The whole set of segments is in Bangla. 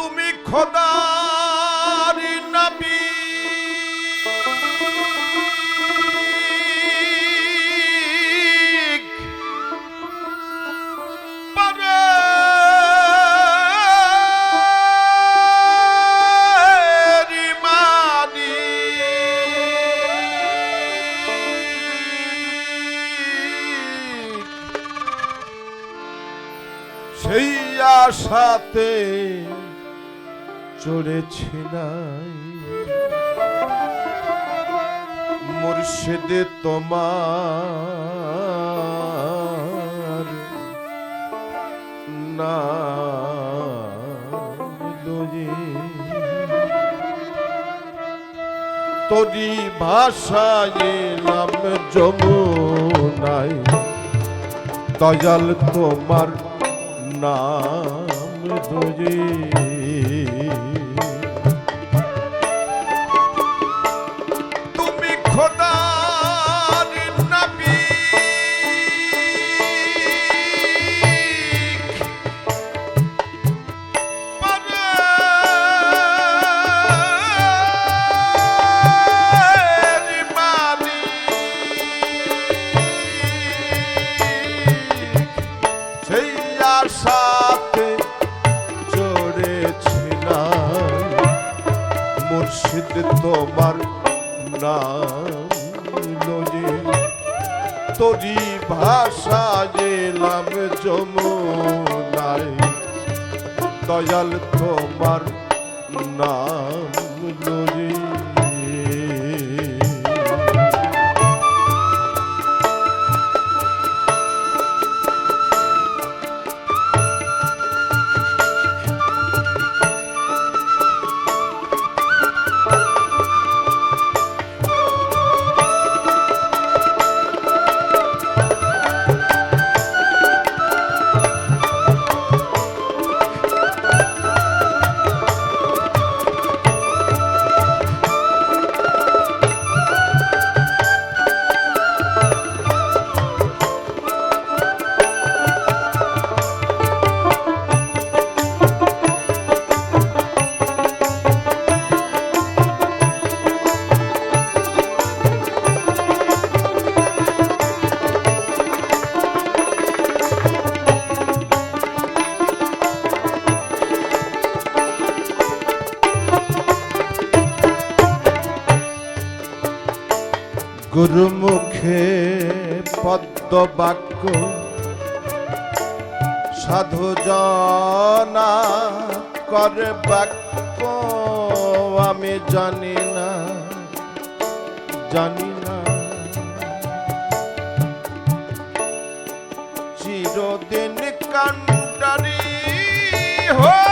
তুমি খোদার নবী। আশাতে চড়েছি নাই মুর্শিদে তোমার না তোরি ভাষায় এলাম যমুনাই দয়াল তোমার নাম দোয়ে তোরি ভাষা গেলাম যমুনায়। দয়াল তোমার নাম লয়ে গুরুমুখে পদ্ম বাক্য সাধু জনা করে বাক্য আমি জানি না জানি না। চিরদিন কান্ডারি হয়ে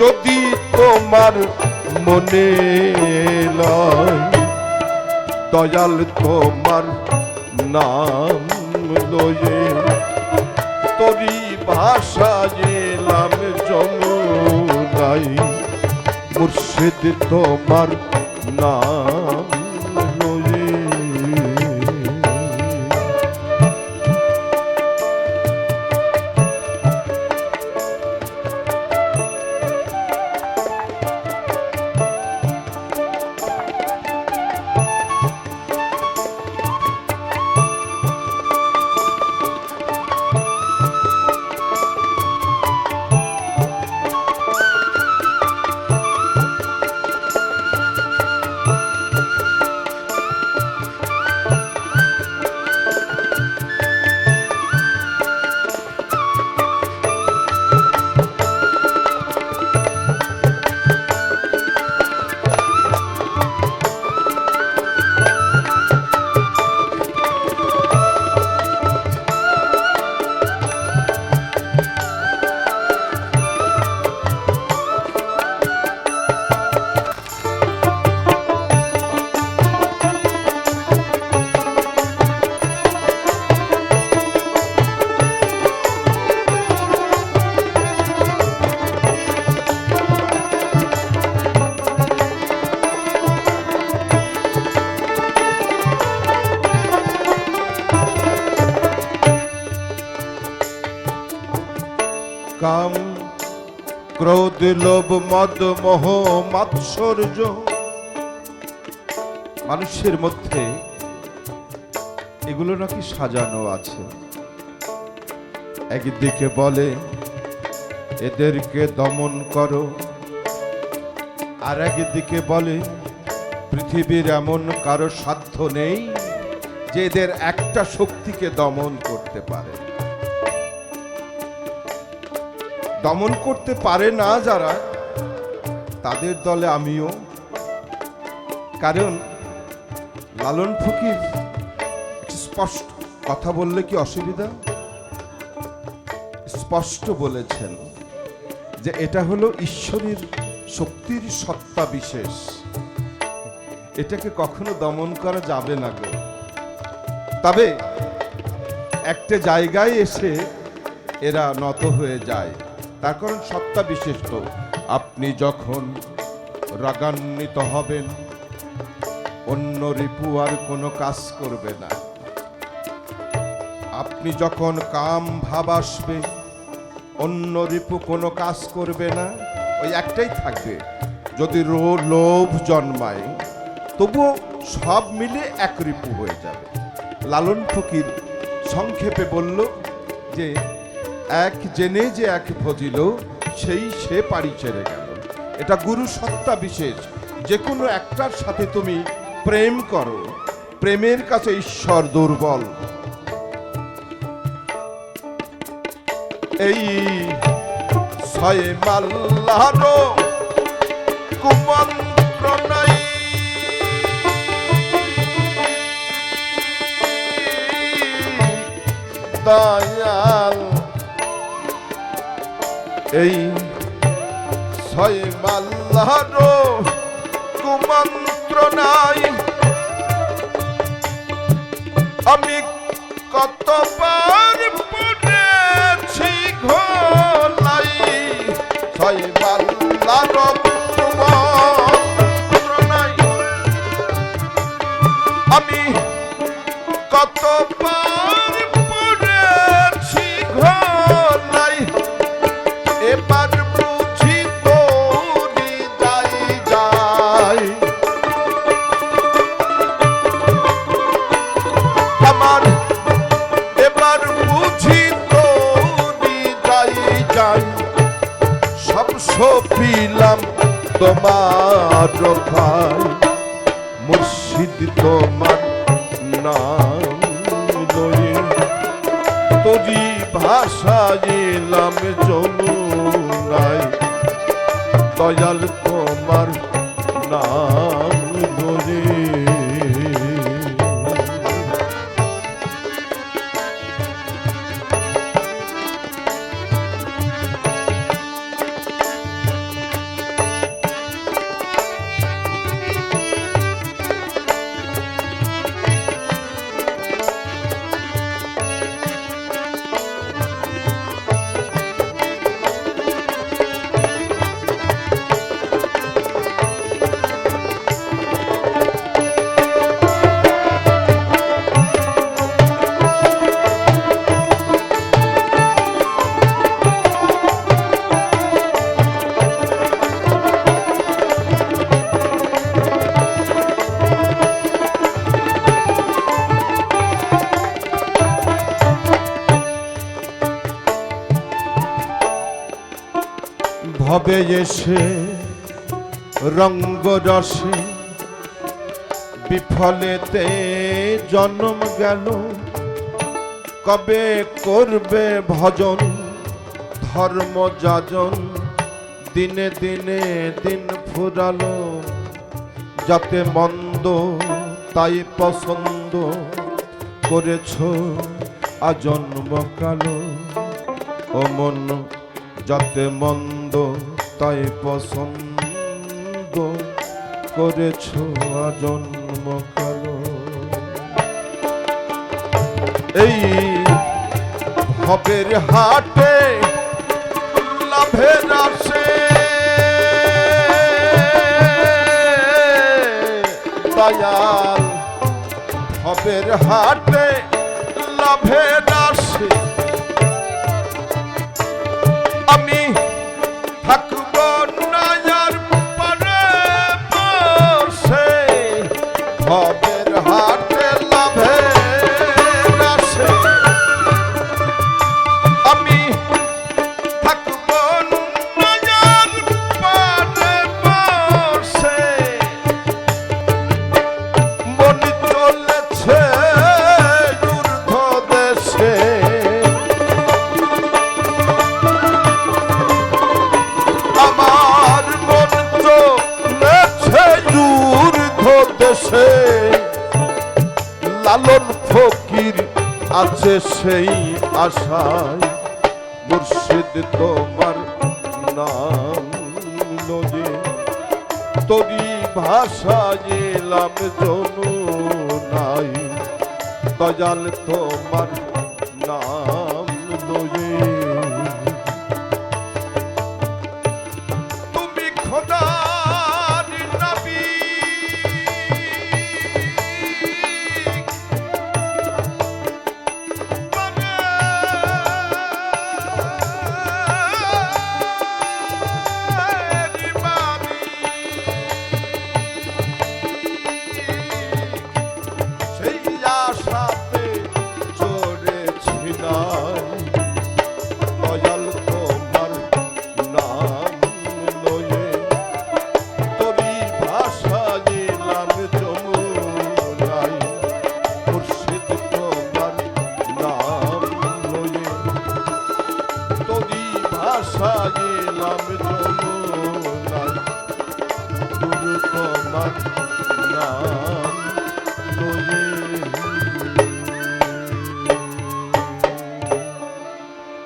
যদি তোমার মনে দয়াল তোমার নাম লয়ে তরি ভাষা এলাম জমাই মুর্শিদ তোমার নাম ক্রোধ লোভ মদ মোহ মাৎসর্য। মানুষের মধ্যে এগুলো নাকি সাজানো আছে। একদিকে বলে, এদেরকে দমন করো। আর একদিকে বলে, পৃথিবীর এমন কারও সাধ্য নেই যে এদের একটা শক্তিকে দমন করতে পারে। দমন করতে পারে না যারা, তাদের দলে আমিও। কারণ, লালন ফকির স্পষ্ট কথা বললে কি অসুবিধা? স্পষ্ট বলেছেন যে এটা হলো ঈশ্বরের শক্তির সত্তা বিশেষ। এটাকে কখনো দমন করা যাবে না গো। তবে, একটা জায়গায় এসে এরা নত হয়ে যায়। তার কারণ সত্তা তো আপনি যখন রাগান্বিত হবেন, অন্য রিপু আর কোনো কাজ করবে না। আপনি যখন কাম ভাব আসবে, অন্য রিপু কোনো কাজ করবে না, ওই একটাই থাকবে। যদি রো লোভ জন্মায়, তবুও সব মিলে এক রিপু হয়ে যাবে। লালন ফকির সংক্ষেপে বলল যে এক জেনে যে এক ভজিল, সেই সে পাড়ি ছেড়ে গেল। এটা গুরু সত্তা বিশেষ। যে কোনো একটার সাথে তুমি প্রেম করো। প্রেমের কাছে ঈশ্বর দুর্বল। এই দয়াল এই ছয় মাল্লারো কুমন্ত্র নাই আমি কত পড়েছি তোমার খাই মুর্শিদ তোমার নাম লয়ে তোরি ভাষা এলাম যমুনায় দয়াল তোমার নাম ধরে। ভবে এসে রঙ্গ রসে বিফলেতে জন্ম গেল? কবে করবে ভজন ধর্ম যাজন? দিনে দিনে দিন ফুরালো, যাতে মন্দ তাই পছন্দ করেছ আজন্ম কালো ও মন, যাতে মন্দ তাই পছন্দ করেছ জন্মকাল। এই হবের হাটে লাভের আসে। দয়াল হবের হাটে লাভের আসে। আমি আছে সেই আশায় মুর্শিদ তোমার নাম নজে। তরি ভাষা জেলাম জনু নাই দয়াল তোমার